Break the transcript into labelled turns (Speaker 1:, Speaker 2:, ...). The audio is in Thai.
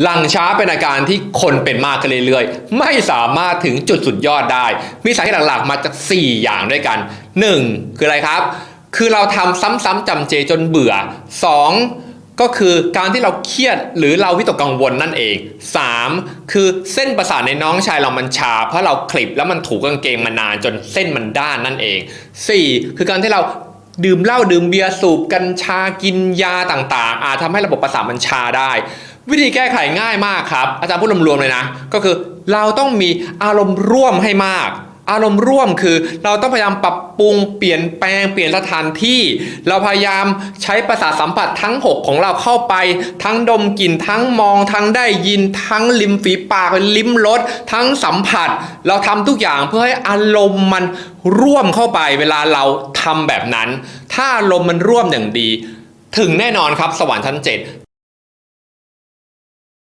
Speaker 1: หลังช้าเป็นอาการที่คนเป็นมากขึ้นเรื่อยๆ ไม่สามารถถึงจุดสุดยอดได้ มีสาเหตุหลักๆ มาจาก 4 อย่างด้วยกัน 1. คืออะไรครับ คือเราทำซ้ำๆจำเจจนเบื่อ 2. ก็คือการที่เราเครียดหรือเราวิตกกังวลนั่นเอง 3. คือเส้นประสาทในน้องชายเรามันชา เพราะเราคลิปแล้วมันถูกกางเกงมานานจนเส้นมันด้านนั่นเอง 4. คือการที่เราดื่มเหล้าดื่มเบียร์สูบกัญชากินยาต่างๆ อาจทำให้ระบบประสาทมันชาได้ วิธีแก้ไขง่ายมากครับ อาจารย์พูดรวมๆเลยนะ ก็คือเราต้องมีอารมณ์ร่วมให้มาก อารมณ์ร่วมคือ เราต้องพยายามปรับปรุงเปลี่ยนแปลงเปลี่ยนสถานที่ เราพยายามใช้ประสาทสัมผัสทั้ง 6 ของเราเข้าไป ทั้งดมกลิ่นทั้งมอง ทั้งได้ยิน ทั้งลิ้มฝีปากลิ้มรสทั้งสัมผัส เราทำทุกอย่างเพื่อให้อารมณ์มันร่วมเข้าไป เวลาเราทำแบบนั้น ถ้าอารมณ์มันร่วมอย่างดี ถึงแน่นอนครับสวรรค์ชั้นเจ็ด